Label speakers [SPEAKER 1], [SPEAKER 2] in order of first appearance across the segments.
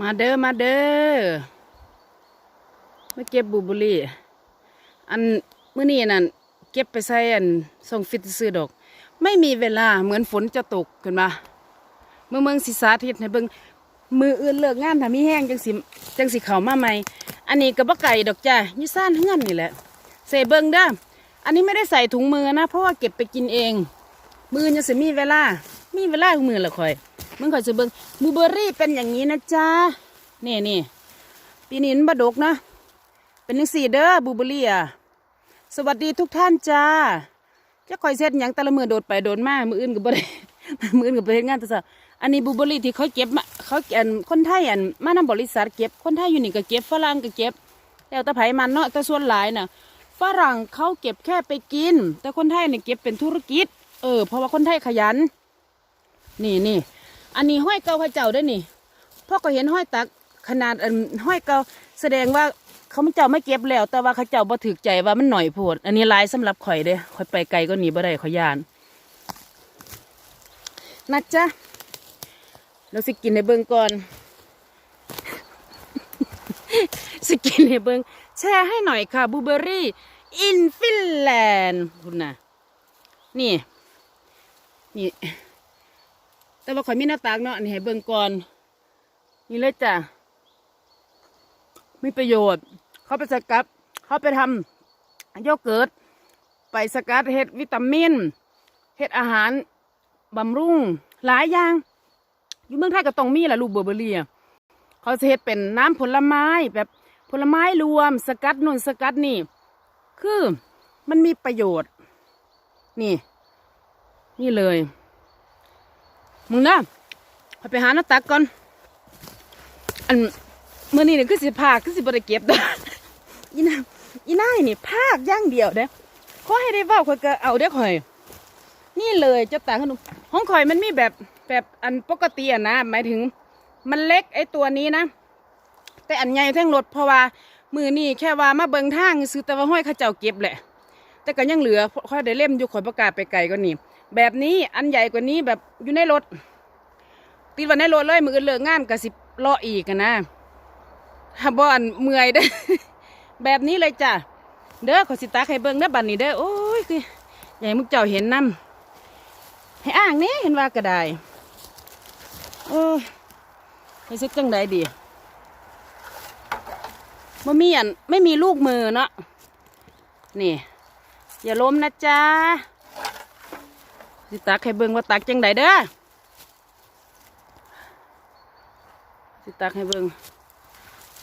[SPEAKER 1] มาเด้อมาเด้อมาเก็บบูบุรีอันมื้อนี้นั่นเก็บไปใส่อันส่งฟิตซื้อดอก ไม่มีเวลาเหมือนฝนจะตกขึ้นมาเมื่อเมืองสิสาธิตให้เบิ่งมืออื่นเลิกงานถ้ามีแห้งจังสิจังสิเข้ามาใหม่อันนี้ก็บ่ไก่ดอกจ้ายู่ซ่านเฮือนนี่แหละใส่เบิ่งเด้ออันนี้ไม่ได้ใส่ถุงมือนะ เพราะว่าเก็บไปกินเอง มือยังสิมีเวลา มีเวลาทุกมือละคอย มึงคอยจะเบิ่งบูเบอร์รี่เป็นอย่างนี้นะจ๊ะนี่นี่ปีนี้มันบดกนะ เป็นยังสี่เด้อบูเบอรี่อะสวัสดีทุกท่านจ้าจะคอยเซ็ตหยังแต่ละมือโดดไปโดดมามืออื่นก็บ่ได้มืออื่นก็ไปเฮ็ดงานแต่ซะอันนี้บูเบอรี่ที่เขาเก็บมาเขาอันคนไทยอันมานำบริษัทเก็บคนไทยอยู่นี่ก็เก็บฝรั่งก็เก็บแล้วต่ไผมันเนาะแต่ส่วนหลายน่ะฝรั่งเขาเก็บแค่ไปกิน แต่คนไทยเนี่ยเก็บเป็นธุรกิจ เออเพราะว่าคนไทยขยัน นี่นี่ อันนี้ห้อยเก่าพระเจ้าได้อนี่พ่อก็เห็นห้อยตักขนาดอันห้อยเก่าแสดงว่าเขาไม่เจ้าไม่เก็บแล้ว แต่ว่าเขาเจ้าบ่ถือใจว่ามันหน่อยโพดอันนี้ลายสำหรับข่อยเด้ข่อยไปไกลก็หนีบ่ได้ข่อยยานนะจ๊ะเราสิกินในเบิ่งก่อน สกินให้เบิงแชร์ให้หน่อยค่ะบูเบอรี่อินฟินแลนด์คุณนะนี่ นี่ แต่ว่าข่อยมีหน้าตากเนาะอันนี้ให้เบิงก่อน นี่เลยจ้ะมีประโยชน์ เขาไปสกัดเขาไปทำโยเกิร์ตไปสกัดเห็ดวิตามินเห็ดอาหารบำรุงหลายอย่าง อยู่เมืองไทยก็ต้องมีแหละลูกเบอร์เบอรี่เขาจะเฮ็ดเป็นน้ำผลไม้แบบผลไม้รวมสกัดนู่นสกัดนี่ คือมันมีประโยชน์ นี่ นี่เลย มึงนะไปหาหน้าตักก่อน อันเมื่อนี้เนี่ยคือสิพากคือสิบริเก็บด้ออีน่าอีน่ายนี่พากย่างเดียวเด้ขอให้ได้ว่าข่อยก็เอาเด้อข่อย นี่เลยเจ้าตาขนมของข่อยมันมีแบบแบบอันปกติอะนะหมายถึงมันเล็กไอตัวนี้นะ แต่อันใหญ่แทั้งรถเพราะว่ามือนี่แค่ว่ามาเบิงทางซื้อแต่ว่าห้อยข้าเจ้าเก็บแหละ แต่ก็ยังเหลือค่อยได้เล่มอยู่ข่อยประกาศไปไกลก็นี่ แบบนี้อันใหญ่กว่านี้แบบอยู่ในรถติดวันในรถเลยมือเลิกงานก็สิรออีกอะนะถ้าบ่อนเมื่อยเด้ แบบนี้เลยจ้ะเด้อขอสิตาให้เบิ่งเด้อบัดนี้เด้อโอ้ยคือใหญ่มึงเจ้าเห็นนํให้อ่างนี้เห็นว่าก็ได้โอ้ยไปเช็ดจังใดดีบ่มีอันไม่มีลูกมือเนาะนี่ อย่าล้มนะจ๊ะ สิตักให้เบิ่งว่าตักจังใดเด้อสิตักให้เบิ่ง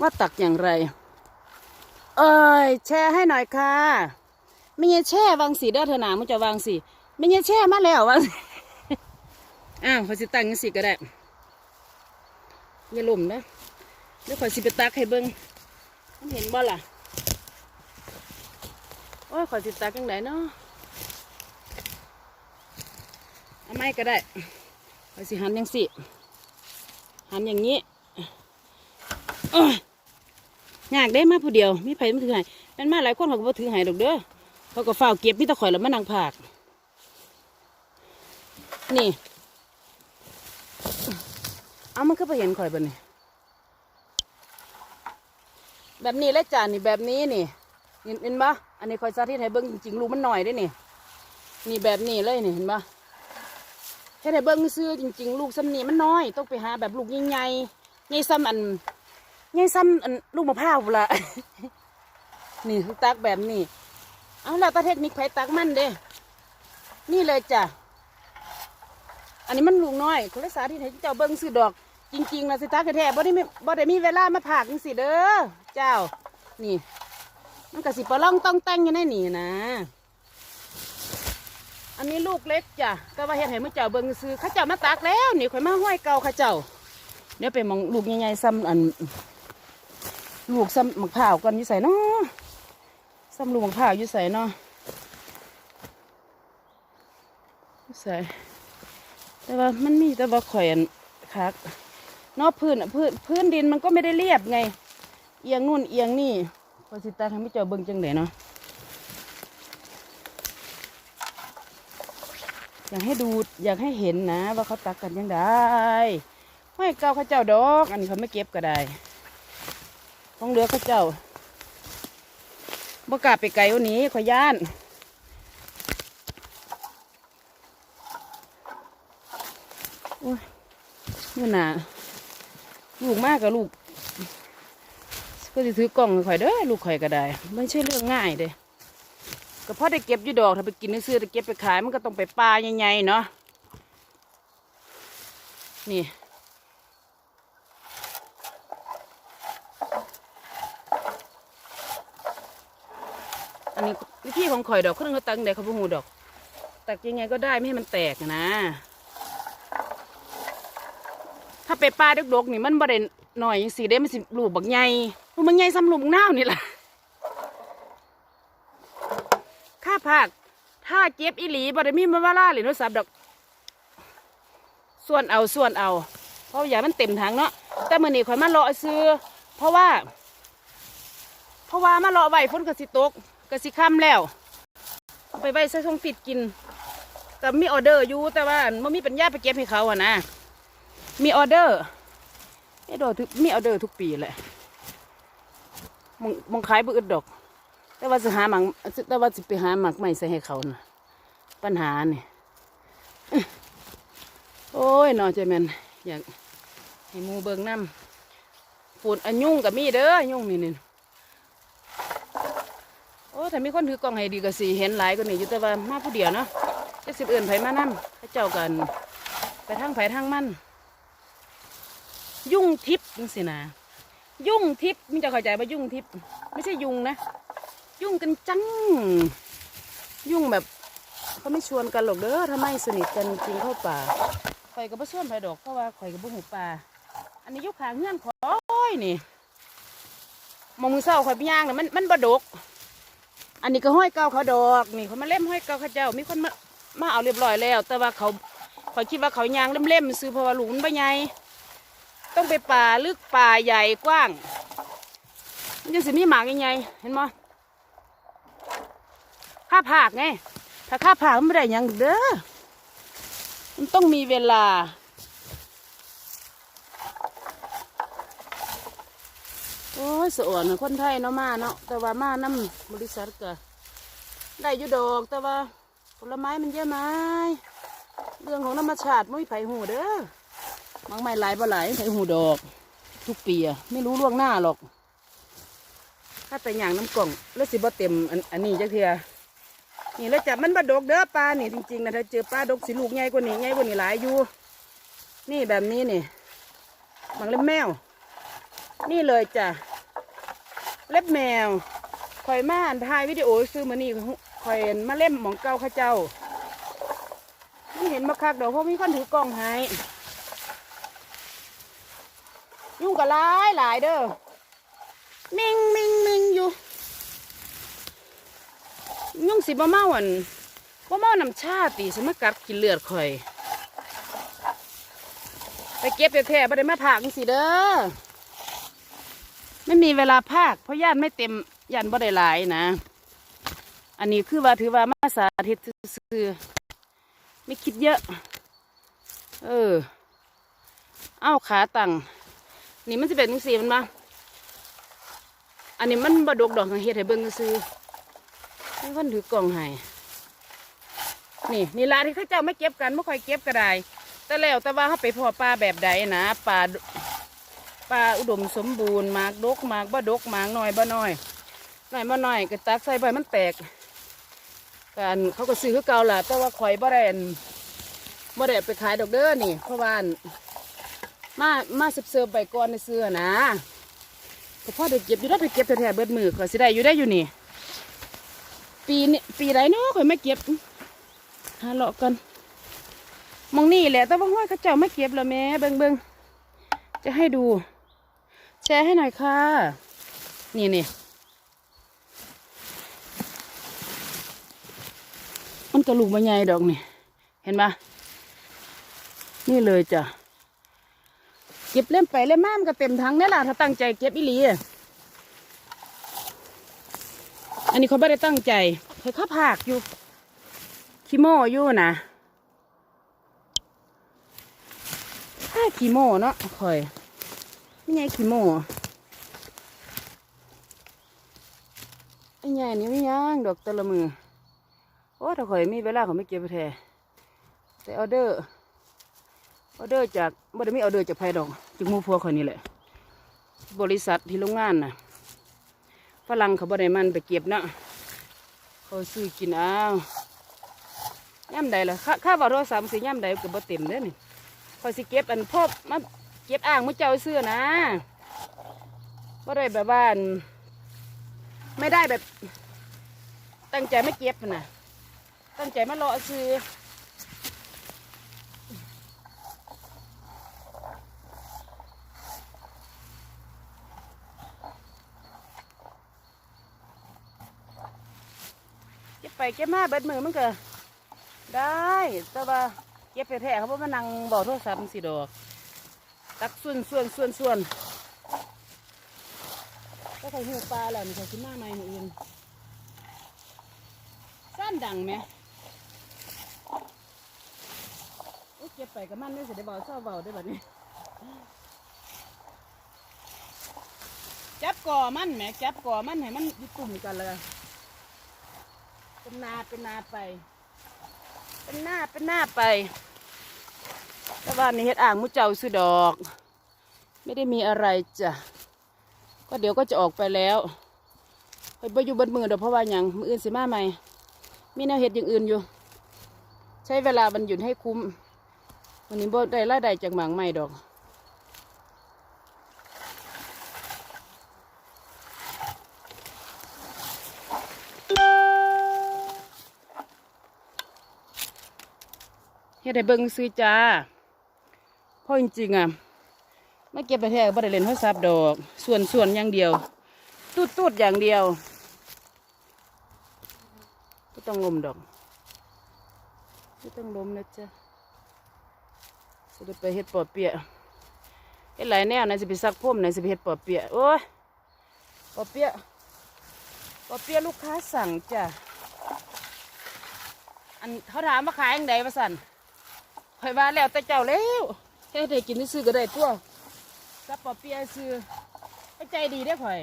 [SPEAKER 1] ว่าตักอย่างไร เอ้ยแช่ให้หน่อยค่ะไม่ใช่แช่วางสีเด้อเธอหนามันจะวางสีไม่ใช่แช่มาแล้ววางอ้าวพอสิตังยังสิก็ได้อย่าลุ่มนะเดี๋ยวขอสิไปตักให้เบิ้งมันเห็นบ่ล่ะโอ้ยขอสิตักยังไงเนาะ เอาไม้ก็ได้ข่อยสิหันยังสิหันอย่างนี้โอ้ยยากได้มาผู้เดียวมีไผมันถือหายมันมาหลายคนเขาก็บ่ถือหายดอกเด้อเขาก็เฝ้าวเก็บมีตะข่อยแล้วมานั่งผากนี่เอามันก็ไปเห็นข่อยบ่นี่แบบนี้เลยจ้านี่แบบนี้นี่เห็นเห็นปะอันนี้ข่อยสาธิตให้เบิ้งจริงๆลูมันหน่อยได้นี่นี่แบบนี้เลยนี่เห็นปะ แค่ให้เบิ้งซื้อจริง ๆ ลูกซ้ำนี่มันน้อย ต้องไปหาแบบลูกใหญ่ๆใหญ่ซ้ำอันใหญ่ซ้ำอันลูกมะพร้าวละนี่ตักแบบนี้ เอาล้วแต่เทคนิคไผตักมันเด้ นี่เลยจ้ะ อันนี้มันลูกน้อยคุณเลสาที่ไหนเจ้าเบิ้งซื้อดอก จริงๆนะสิตาแท้ๆบ่ได้มีบ่ได้มีเวลามาผากสิเด้อ เจ้า นี่ มันก็สิปลาล่องต้องแต่งอยู่ในนี่นะ อันนี้ลูกเล็กจ้ะแต่ว่าเฮ็ดให้มื้อเจ้าเบิ่งซื้อข้าเจ้ามาตากแล้ว นี่ข่อยมาห้อยเก่าข้าเจ้า เดี๋ยวไปมองลูกใหญ่ๆซ้ำอัน ลูกซ้ำมะพร้าวก่อนอยู่ใส่เนาะซ้ำลูกมะพร้าวอยู่ใส่เนาะยู่ใส่แต่ว่ามันมีแต่ว่าข่อยอันคักนอกพื้นอะพื้นพื้นดินมันก็ไม่ได้เรียบไง เอียงนู่นเอียงนี่พอสิตาทำให้เจ้าเบิ่งจังไดเนาะ อยากให้ดูอยากให้เห็นนะ ว่าเขาตักกันยังไงห้อยเก่าข้าเจ้าดอก อันนี้เขาไม่เก็บก็ได้ต้องเลือเข้าเจ้าบ่กล้าไปไกลวันนี้ขอยย่านโอ้ยนี่น่ะลูกมากกับลูก ก็จะถือกล่องข่อยเด้อลูกข่อยก็ได้ ไม่ใช่เรื่องง่ายเด้ ก็พอได้เก็บอยู่ดอกถ้าไปกินซื้อๆแต่เก็บไปขายมันก็ต้องไปปลาใหญ่ๆเนาะนี่อันนี้วิธีของข่อยดอกเครื่องเขาตังเด็กเขาพูหูดอกตักยังไงก็ได้ไม่ให้มันแตกนะ ถ้าไปปลาดกๆนี่มันบ่ได้หน่อยยังสีได้มันสิลูกบักใหญ่ลูกมันใหญ่ซ้ำลูกบักนาวนี่แหละ ข้าผักถ้าเจ็บอีหลีบ่ได้มีมาว่าล่าหรือโทรศัพท์ดอก ส่วนเอาส่วนเอา เพราะอย่ามันเต็มถังเนาะ แต่มื้อนี้ข่อยมาเลาะซื้อ เพราะว่า เพราะว่ามาเลาะไว้ฝนก็สิตกก็สิค่ำแล้ว ไปไว้ใส่ช่องฟิตกิน แต่มีออเดอร์อยู่แต่ว่าไม่มีปัญญาไปเก็บให้เขาอะนะ มีออเดอร์ไอ้ดอกทุกมีออเดอร์ทุกปีแหละมองมองขายบ่อึดดอก แต่ว่าสิหาหมักแต่ว่าสิไปหาหมักใหม่ใส่ให้เขานะปัญหาเนี่ยโอ้ยนอใจแมนอยากให้มูเบิงน้ำฝุ่นอันยุ่งกับมีเด้อยุ่งนี่นี่โอ้ถ้ามีคนถือกล้องให้ดีก็สิเห็นหลายกว่านี้อยู่แต่ว่ามาผู้เดียวเนาะจะสิบเอื่นไผมานั่เขาเจ้ากันไปทางไผทางมัน ยุ่งทิพย์นี่สินะ ยุ่งทิพย์มีจะเข้าใจว่ายุ่งทิพย์ไม่ใช่ยุงนะ ยุ่งกันจัง ยุ่งแบบเขาไม่ชวนกันหรอกเด้อถ้าไม่สนิทกันจริงเข้าป่าข่อยก็บ่ชวนไผดอกเพราะว่าข่อยก็บ่อหูป่า อันนี้ยุคขางเงื่อนขอยนี่มองมือเศร้าข่อยไปย่างน่ะมันมันบดก อันนี้ก็ห้อยเก่าเขาดอกนี่เขามาเล่มห้อยเก่าเขาเจ้ามีคนมามาเอาเรียบร้อยแล้ว แต่ว่าเขาข่อยคิดว่าเขายางเล่มๆซื้อเพราะว่าลูกมันบ่ใหญ่ต้องไปป่าลึกป่าใหญ่กว้างมันจะสิมีหมากยังไงเห็นมั้ยาผากไง ถ้าข้าผากมันไม่ได้ยังเด้อ มันต้องมีเวลา โอ้ยสะอ่อนคนไทยเนาะมาเนาะ แต่ว่ามาน้ำบริษัทก็ได้ยูดอกแต่ว่าผลไม้มันเยอะไหมเรื่องของธรรมชาติไม่ไผหูเด้อมังไม่หลายบ่หลายใส่หูดอก ทุกปีอะไม่รู้ล่วงหน้าหรอก ถ้าแต่อย่างน้ำกล่องแล้วสิบ่เต็มอันอันนี้จักเทีย นี่แล้วจับมันบดกเด้อปลานี่จริงๆนะถ้าเจอปลาดกสิลูกใหญ่กว่านี้ใหญ่กว่านี้หลายอยู่ นี่แบบนี้นี่บางเล็บแมว นี่เลยจ้ะเล็บแมวคอยมาอ่านถ่ายวิดีโอซื้อมานี่คอยมาเล่มหมองเก่าข้าเจ้านี่เห็นมาคักเดอกเพราะมีคนถือกล้องให้ยุ่งกับหลายหลายเด้อมิงมิงมิงอยู่ ยุ่งสิบ่เมาอันบ่เมาน้ำชาติสมากัดกินเลือดข่อย ไปเก็บแท้ๆบ่ได้มาผากจังสิเด้อไม่มีเวลาภาคเพราะย่านไม่เต็มย่านบ่ได้หลายนะ อันนี้คือว่าถือว่ามาสาธิตซื่อไม่คิดเยอะ เออ เอ้าขาตั้งนี่มันจะเป็นจังสีมันมาอันนี้มันบดกดอกทางเฮ็ดให้เบิ่งซื้อ มีคนถือกล่องให้นี่นี่ลาที่เขาเจ้าไม่เก็บกันไม่ค่อยเก็บก็ได้แต่แล้วแต่ว่าเขาไปพอปลาแบบใดนะปลาปลาอุดมสมบูรณ์มากดกมากบ่ดกหมากน้อยบ่น้อยน้อยบ่น้อยก็ตักใส่ใบมันแตกกันเขาก็ซื้อเก่าล่ะแต่ว่าข่อยบ่ได้อันบ่ได้ไปขายดอกเด้อนี่เพราะว่านมามาเสิร์ฟเสิร์ฟใบก่อนในเสื้อนะแต่พ่อเด็กเก็บอยู่ได้ไปเก็บแถวๆเบิดมือข่อสิได้อยู่ได้อยู่นี่ ปีนี้ปีไรเนาะข่อยไม่เก็บหาเลาะกันมองนี่แหละแต่ว่าห้อยเขาเจ้าไม่เก็บแล้วแม่เบิงเบิงจะให้ดู แชร์ให้หน่อยค่ะ นี่นี่มันกระลูกใบใหญ่ดอกนี่ เห็นปะนี่เลยจ้ะ เก็บเล่มไปเล่มมามันก็เต็มถังนี่แหละถ้าตั้งใจเก็บอีหลีอะอั นนี้เขาไม่ได้ตั้งใจเขาข้าผากอยู่ขี้โม่อยู่นะถ้าขี้โม่เนาะข่อยไม่ใช่ขี้โม่ไอ้ใหญ่นี่ไม่ย่างดอกตะละมือโอ้ถ้าข่อยมีเวลาเขาไม่เก็บไปแทแต่ออเดอร์ออเดอร์จากบ่ได้มีออเดอร์จากไผดอกจากมู่พวกข่อยนี่แหละ บริษัทที่โรงงานน่ะ ฝรั่งเขาบ่ได้มันไปเก็บเนาะเขาซื้อกินเอาย่ำใดล่ะค่าค่าบ่โทรศัพท์สิย่ำใดก็บ่เต็มเด้อนี่เขาสิเก็บอันพอบมาเก็บอ่างมื้อเจ้าซื้อนะบ่ได้แบบว่าน ไม่ได้แบบ ตั้งใจไม่เก็บนะตั้งใจไมารอซื้อ เก็บไปเก็บมาเบิดมือมันก็ได้ แต่ว่าเก็บไปแท้เขาบอกมานั่งบอกโทรศัพท์สิดอก ตักส่วนส่วนส่วนส่วนก็ใส่หูปลาแหล้วนี่ใส่ชิ้นหน้าไม้มืออื่นสั้นดังไหมเก็บไปกับมันได้สิได้เบาเศร้าเบาได้แบบนี้จับก่อมันแหมจับก่อมันให้มันยู่กลุ่มกันเลย เป็นนาเป็นนาไป เป็นหน้าเป็นหน้าไป แต่ว่านี่เฮ็ดอ่างมุเจ้าซื้อดอก ไม่ได้มีอะไรจ้ะก็เดี๋ยวก็จะออกไปแล้วไปไปอยู่บนมือเดี๋ยวเพราะว่าอย่างมืออื่นสิมาใหม่ มีแนวเห็ดอย่างอื่นอยู่ ใช้เวลาวันหยุดให้คุ้มวันนี้บ่ได้รายได้จากหมางใหม่ดอก ฮ็ดให้เบิ่งซื้อจ้าเพราะจริงๆอะไม่เก็บไปแท้บ่ได้เล่นโทรศัพท์ดอก ส่วนส่วนอย่างเดียว ตูดตูดอย่างเดียวไม่ต้องลมดอกไม่ต้องลมนะจ๊ะจะไปเฮ็ดปอเปียะเฮ็ดหลายแนวไหนสิไปซักพ่มไหนสิไปเฮ็ดปอเปียะโอ้ยปอเปียะปอเปียะลูกค้าสั่งจ้ะอันเขาถามว่าขายยังไงวะสัน ข่อยว่าแล้วแต่เจ้าแล้วแค่ได้กินซื้อก็ได้ตัวซับปอเปียะซื้อไปใจดีได้อข่อย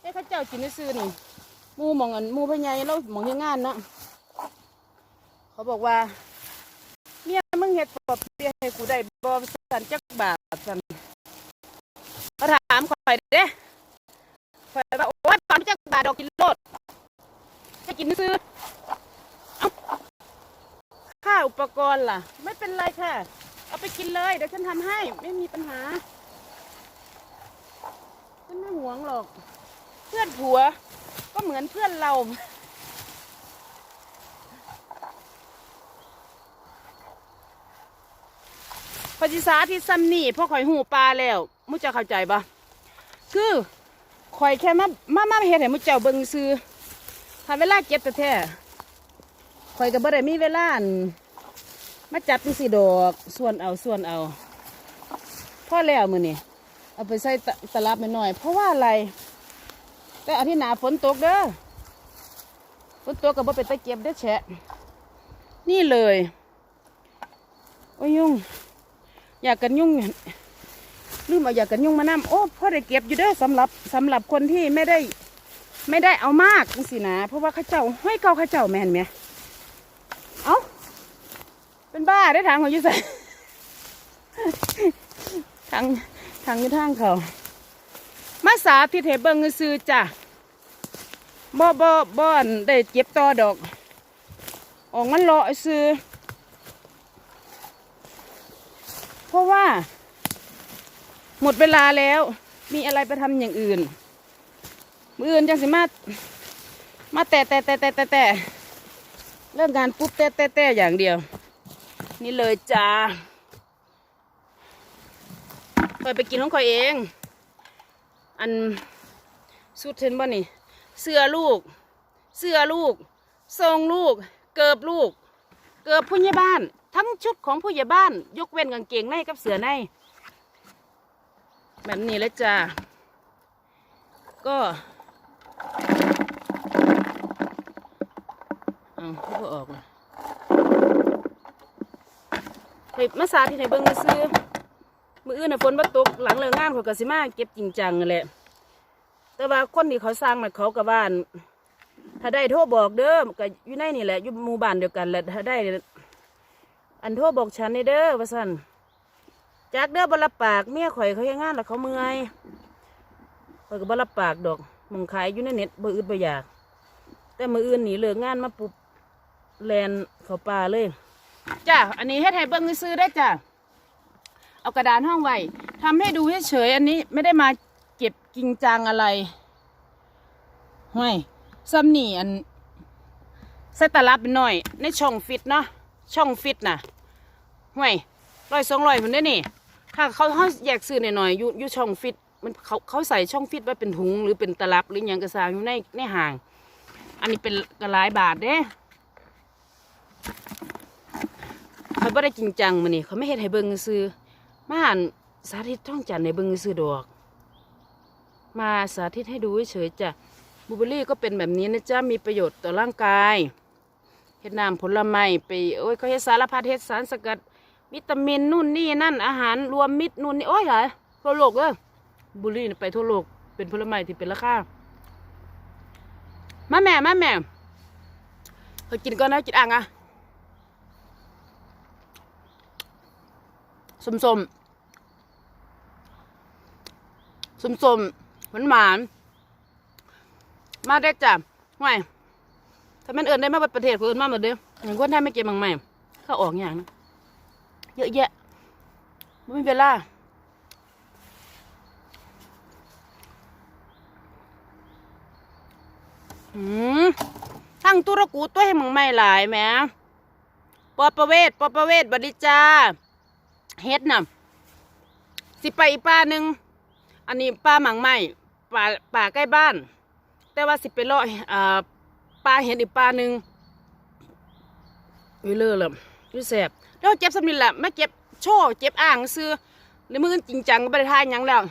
[SPEAKER 1] แค่ข้าเจ้ากินซื้อนี่หมูหมองอันหมูพญายเราหมองเฮ็ดงานเนาะเขาบอกว่าเมียมึงเฮ็ดปอเปียะให้กูได้บ่สันจักบาทสันเขาถามข่อยเด้ข่อยว่าโอ้ยตอนจักบาทดอกกินโลดให้กินซื้อค่า อุปกรณ์ล่ะ ไม่เป็นไรค่ะ เอาไปกินเลยเดี๋ยวฉันทำให้ ไม่มีปัญหา ฉันไม่หวงหรอก เพื่อนผัว ก็เหมือนเพื่อนเรา พอจิสาที่ซ้ำนี่พ่อข่อยหูปลาแล้วมุเจ้าเข้าใจปะคือข่อยแค่มามามาเห็นให้มุเจ้าเบิ่งซื้อถ้าเวลาเก็บแต่แท้ข่อยก็บ่ได้มีเวลาอั่น มาจับจังสีดอกส่วนเอาส่วนเอาพ่อแล้วมือนี่เอาไปใส่ตะลับไปหน่อย เพราะว่าอะไร แต่อาทิตย์หนาฝนตกเด้อฝนตกกับบ่เป็นตะเก็บเด้อแฉะ นี่เลย โอ้ยยุ่ง อยากกันยุ่งลืมเอาอยากกันยุ่งมานํโอ้พ่อได้เก็บอยู่เด้อสำหรับสำหรับคนที่ไม่ได้ ไม่ได้เอามากสินะ เพราะว่าข้าเจ้าห้อยเก่าข้าเจ้าแม่นไหม เป็นบ้าได้ทางขาอยู่ใส่ทางทางยู่ทางเขา มาสาธิตให้เบิงซื้อจ้ะบ่บ่บ่อนได้เจ็บต่อดอก ออกมันเลาะซื้อ เพราะว่า หมดเวลาแล้ว มีอะไรไปทำอย่างอื่น มืออื่นจังสิมา มาแต่แต่แต่แต่แต่แต่เลิกงานปุ๊บแต่แต่แต่อย่างเดียว นี่เลยจ้าคอยไปกินของคอยเอง อันสุดเทนบ่นี่ เสื้อลูก เสื้อลูก ทรงลูก เกิบลูก เกิบผู้ใหญ่บ้าน ทั้งชุดของผู้ใหญ่บ้าน ยกเว้นกางเกงในกับเสื้อใน แบบนี้เลยจ้า ก็เอาผู้ออกเลย เฮ้มาสาที่ไหนเบิ่งซื้อมืออื่นน่ะฝนบ่ตกหลังเลิกงานเขาก็สิมาเก็บจริงจังนั่นแหละแต่ว่าคนที่เขาสร้างมันเขากับบ้าน ถ้าได้โทรบอกเด้อก็อยู่ในนี่แหละอยู่หมู่บ้านเดียวกันแหละถ้าได้ อันโทรบอกฉันนี่เด้อว่าซั่นจากเด้อบ่รับปากเมียข่อยเขาเฮ็ดงานแล้วเขาเมื่อยข่อยก็บ่รับปากดอกมองขายอยู่ในเน็ตบ่อึดบ่อยาก แต่มืออื่นหนีเลิกงานมาปุ๊บแลนเขาป่าเลย จ้าอันนี้ให้ไทยเบิ้งซื้อได้จ้าเอากระดานห้องไว้ทำให้ดูเฉยๆอันนี้ไม่ได้มาเก็บกิงจังอะไรห้วยซ้ำนี่อันใส่ตลับหน่อย ในช่องฟิตเนาะช่องฟิตน่ะห้วยร้อยสองร้อยคนได้นี่ถ้าเขาเขาแยกซื้อหน่อยๆอยู่อยู่ช่องฟิตมันเขาเขาใส่ช่องฟิตไว้เป็นถุงหรือเป็นตลับหรือยังกระซางอยู่ในในห่าง อันนี้เป็นกระหลบาทเด้ เขาไม่ได้จริงจังมันนี่เขาไม่เห็นให้เบิ่งซื้อมาอ่านสาธิตท่องจันทร์ในเบิ่งซื้อดอก มาสาธิตให้ดูเฉยจ้ะบูเบอรี่ก็เป็นแบบนี้นะจ๊ะมีประโยชน์ต่อร่างกายเฮ็ดน้ำผลไม้ไปโอ้ยเขาเฮ็ดสารพัดเฮ็ดสารสกัด วิตามินนู่นนี่นั่นอาหารรวมมิตรนู่นนี่โอ้ยเหลายทั่วโลกเลยบลูเบอรี่ไปทั่วโลกเป็นผลไม้ที่เป็นราคามาแม่มาแม่เขากินก่อนนะกินอ่างอะ สมสมสมสมหวานหวานมาได้จ้ะห่วยถ้าแม่นเอิญได้มาประเทศคนอื่นมาหมดเด้ออย่างคนไทยไม่เก็บมังใหม่เข้าออกอย่างนะเยอะแยะไม่มีเวลาอืมทั้งตุรกูตัวให้มังใหม่หลายแม่ปอประเวศปอประเวศบดดีจ้า เฮ็ดน่ะสิไปอีป่าหนึ่งอันนี้ป่าหมังไม้ป่าป่าใกล้บ้าน แต่ว่าสิไปเลาะอ่าป่าเห็ดอีป่าหนึ่งวิเลอร์เลยวิแสบแล้วเจ็บสำนินแหละไม่เก็บโชว์เจ็บอ่างซื้อในมือจริงจังก็ไม่ได้ทายยังแล้ว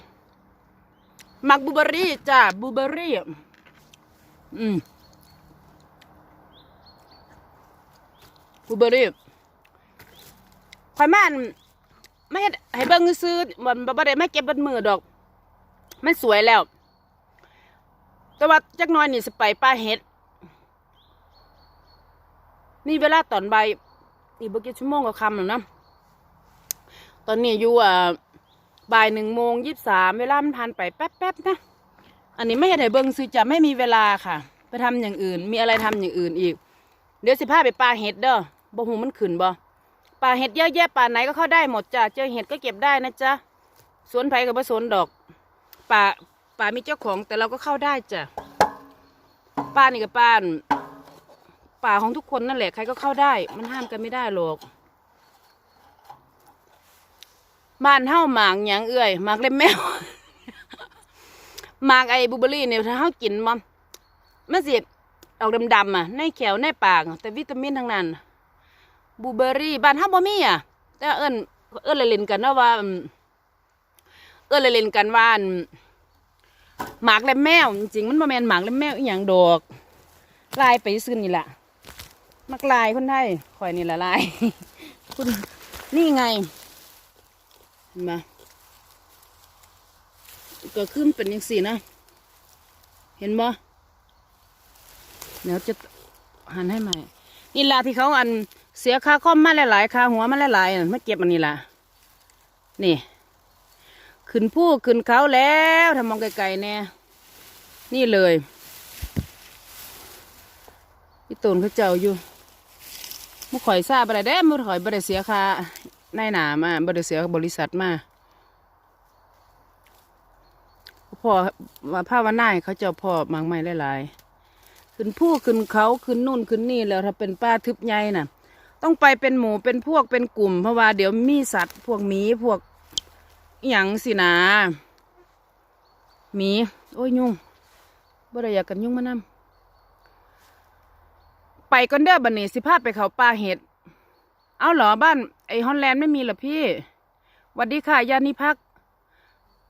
[SPEAKER 1] มักบูเบอรี่จ้าบูเบอรี่อืมบูเบอรี่ข่อยมาอั่น ไม่เฮ็ดให้เบิ่งซื้อมันบ่ได้ไม่เก็บบันมือดอก มันสวยแล้ว แต่ว่าจักน้อยนี่สิไปป้าเฮ็ดนี่เวลาตอนใบอีกบ่กี่ชั่วโมงก็คำแล้วนะตอนนี้อยู่อ่าบ่ายหนึ่งโมงยี่สามเวลามันผ่านไปแป๊บๆนะ อันนี้ไม่เห็นให้เบิ่งซื้อจะไม่มีเวลาค่ะ ไปทำอย่างอื่น มีอะไรทำอย่างอื่นอีก เดี๋ยวสิพาไปปลาเห็ดเด้อบ่หูมันขึ้นบ่ ป่าเห็ดเยอะแยะป่าไหนก็เข้าได้หมดจ้ะเจอเห็ดก็เก็บได้นะจ๊ะสวนไผ่กับสวนดอก ป่าป่ามีเจ้าของแต่เราก็เข้าได้จ้ะป่านี่กับป่านป่าของทุกคนนั่นแหละใครก็เข้าได้ มันห้ามกันไม่ได้หรอกบ้านเฮ้าหมากหยังเอื่อยหมากเล็บแมวหมากไอ้บูเบอร์รี่เนี่ยถ้าเฮ้ากินมันมันสิออกดำๆอะในแขวในปากแต่วิตามินทั้งนั้น บูเบอรี่บ้านเฮาบ่มีอะแต่เอิ้นเอิ้นเล่นกันนะว่าอืมเอิ้นเล่นกันว่านหมากและแมว จริงมันบ่แมนหมากและแมวอีหยังดอกลายไปซื่อนี่แหละมักลายคนไทยข่อยนี่ละลาย คุณนี่ไงเห็นไหมก็ขึ้นเป็นยังสี่นะ เห็นบ่เดี๋ยวจะหันให้ใหม่นี่ล่ะที่เขาอัน เสียค่าคอมมาหลายๆค่าหัวมาหลายๆมาเก็บอันนี้ล่ะ นี่ ขึ้นผู้ขึ้นเขาแล้วทำมองไกลๆเนี่ยนี่เลยพี่ตูนเขาเจ้าอยู่มุข่อยทราบอะไรได้มุข่อยบริเสียค่านหนามาบริเสียบริษัทมาพ่อว่าผ้าวันนายเขาเจ้าพ่อมังไม่หลายๆขึ้นผู้ขึ้นเขาขึ้นนู่นขึ้นนี่แล้วถ้าเป็นป้าทึบใหญ่น่ะ ต้องไปเป็นหมู่เป็นพวกเป็นกลุ่ม เพราะว่าเดี๋ยวมีสัตว์พวกหมีพวกอหย่างสินะหมีโอ้ยยุ่งบ่ได้อยากกันยุ่งมานำไปก่อนเด้อบันนี้สิพาไปเขาป่าเห็ด เอาเหรอบ้าน ไอฮอนแลนด์ไม่มีหรอพี่วัดดีค่ะยานิพัก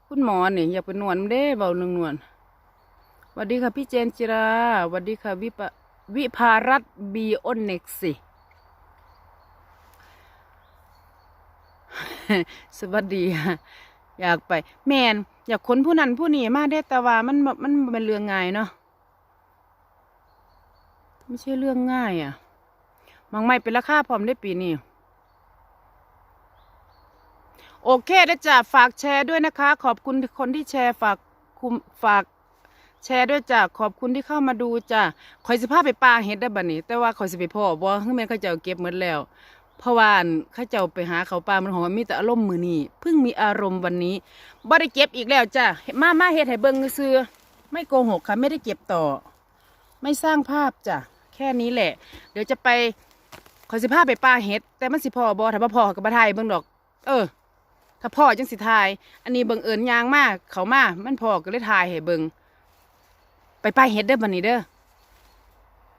[SPEAKER 1] คุณหมอเนี่ยอยากเป็นนวดเด้เบาหนึ่งนวดสวัสดีค่ะพี่เจนจิราสวัสดีค่ะวิปะวิภารัตบีโอเน็กสิ สวัสดีค่ะอยากไป แมนอยากค้นผู้นั้นผู้นี้มาได้แต่ว่ามันมันเป็นเรื่องง่ายเนาะไม่ใช่เรื่องง่ายอะมังไม่เป็นราคาพร้อมได้ปีนี้โอเคได้จ้ะฝากแชร์ด้วยนะคะ ขอบคุณคนที่แชร์ฝากคุมฝากแชร์ด้วยจ้ะขอบคุณที่เข้ามาดูจ้ะคอยสิพาไปปลาเห็ดได้บัดนี้ แต่ว่าคอยสิไปพ่อบ่คือแม่นเขาจ้าเก็บหมดแล้ว เพราะว่าอั่นข้าเจ้าไปหาเขาปลามันขอมมีแต่อารมณ์มือนี้เพิ่งมีอารมณ์วันนี้บ่ได้เก็บอีกแล้วจ้ะมามาเฮ็ดให้เบิ่งซื่อไม่โกหกค่ะไม่ได้เก็บต่อ ไม่สร้างภาพจ้ะแค่นี้แหละ เดี๋ยวจะไปขอสิพาพไปปลาเห็ด แต่มันสิพ่อบ่ถ้าบ่พ่อก็บ่ทายเบิ่งดอก เออ ถ้าพ่อจังสิทาย อันนี้บังเอิญยางมากเขามามันพ่อก็เลยทายให้เบิ่งไปปลาเห็ดเด้อบัดนี้เด้อ